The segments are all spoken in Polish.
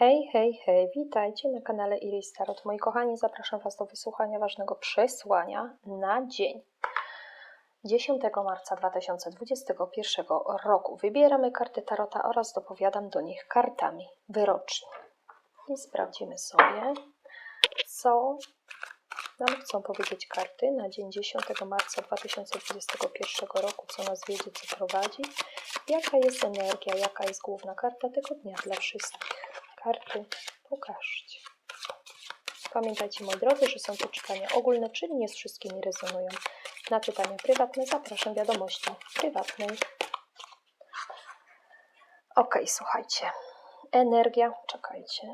Hej, hej, hej, witajcie na kanale Iris Tarot. Moi kochani, zapraszam Was do wysłuchania ważnego przesłania na dzień 10 marca 2021 roku. Wybieramy karty Tarota oraz dopowiadam do nich kartami wyroczni. I sprawdzimy sobie, co nam chcą powiedzieć karty na dzień 10 marca 2021 roku, co nas wiedzie, co prowadzi, jaka jest energia, jaka jest główna karta tego dnia dla wszystkich. Karty pokażcie. Pamiętajcie, moi drodzy, że są to czytania ogólne, czyli nie z wszystkimi rezonują. Na czytania prywatne zapraszam wiadomości prywatnej. Ok, słuchajcie. Energia, czekajcie.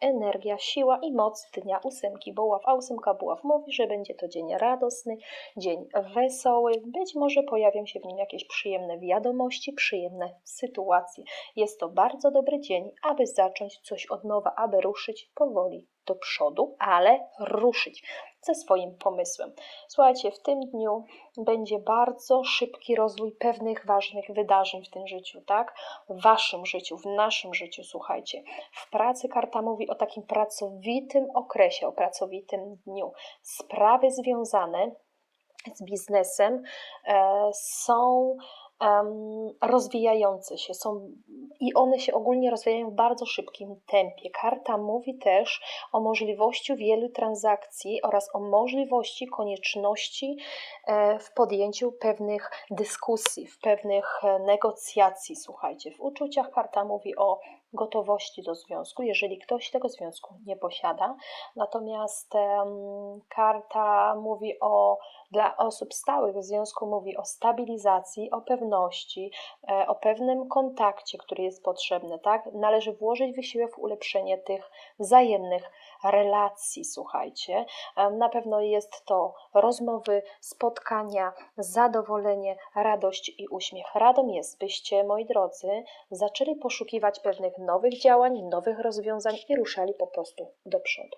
Energia, siła i moc dnia ósemki buław. A ósemka buław mówi, że będzie to dzień radosny, dzień wesoły. Być może pojawią się w nim jakieś przyjemne wiadomości, przyjemne sytuacje. Jest to bardzo dobry dzień, aby zacząć coś od nowa, aby ruszyć powoli do przodu, ale ruszyć ze swoim pomysłem. Słuchajcie, w tym dniu będzie bardzo szybki rozwój pewnych ważnych wydarzeń w tym życiu, tak? W waszym życiu, w naszym życiu, słuchajcie. W pracy karta mówi o takim pracowitym okresie, o pracowitym dniu. Sprawy związane z biznesem e, są rozwijające się, są i one się ogólnie rozwijają w bardzo szybkim tempie. Karta mówi też o możliwości wielu transakcji oraz o możliwości, konieczności e, w podjęciu pewnych dyskusji, w pewnych e, negocjacji. Słuchajcie, w uczuciach karta mówi o gotowości do związku, jeżeli ktoś tego związku nie posiada. Natomiast karta mówi o dla osób stałych w związku mówi o stabilizacji, o pewności, e, o pewnym kontakcie, który jest potrzebny, tak? Należy włożyć wysiłek w ulepszenie tych wzajemnych relacji, słuchajcie. Na pewno jest to rozmowy, spotkania, zadowolenie, radość i uśmiech. Radom jest, byście, moi drodzy, zaczęli poszukiwać pewnych nowych działań, nowych rozwiązań i ruszali po prostu do przodu.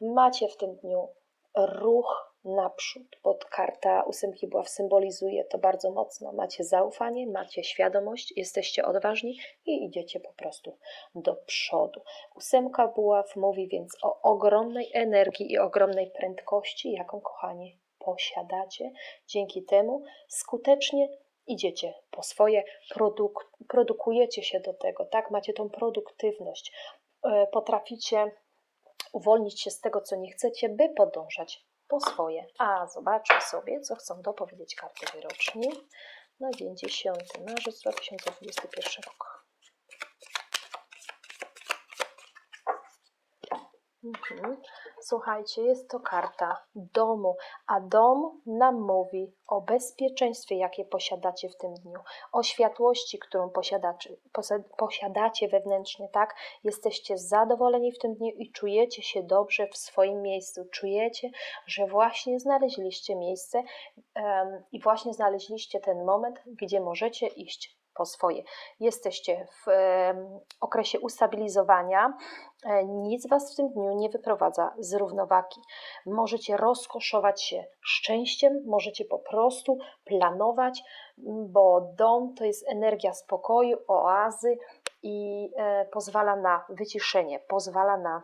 Macie w tym dniu ruch naprzód, bo karta ósemki buław symbolizuje to bardzo mocno. Macie zaufanie, macie świadomość, jesteście odważni i idziecie po prostu do przodu. Ósemka buław mówi więc o ogromnej energii i ogromnej prędkości, jaką, kochani, posiadacie. Dzięki temu skutecznie idziecie po swoje, produk produkujecie się do tego, tak? Macie tą produktywność, e, potraficie uwolnić się z tego, co nie chcecie, by podążać po swoje. A zobaczmy sobie, co chcą dopowiedzieć karty wyroczni na dzień 10 marzec 2021 rok. Mhm. Słuchajcie, jest to karta domu, a dom nam mówi o bezpieczeństwie, jakie posiadacie w tym dniu, o światłości, którą posiadacie, posiadacie wewnętrznie, tak? Jesteście zadowoleni w tym dniu i czujecie się dobrze w swoim miejscu. Czujecie, że właśnie znaleźliście miejsce um, i właśnie znaleźliście ten moment, gdzie możecie iść po swoje. Jesteście w okresie ustabilizowania, e, nic Was w tym dniu nie wyprowadza z równowagi. Możecie rozkoszować się szczęściem, możecie po prostu planować, bo dom to jest energia spokoju, oazy i e, pozwala na wyciszenie, pozwala na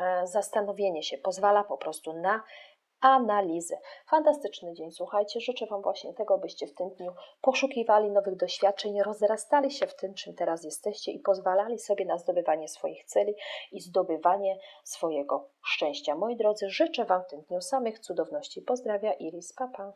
e, zastanowienie się, pozwala po prostu na analizy. Fantastyczny dzień, słuchajcie. Życzę Wam właśnie tego, byście w tym dniu poszukiwali nowych doświadczeń, rozrastali się w tym, czym teraz jesteście i pozwalali sobie na zdobywanie swoich celi i zdobywanie swojego szczęścia. Moi drodzy, życzę Wam w tym dniu samych cudowności. Pozdrawia Iris, papa.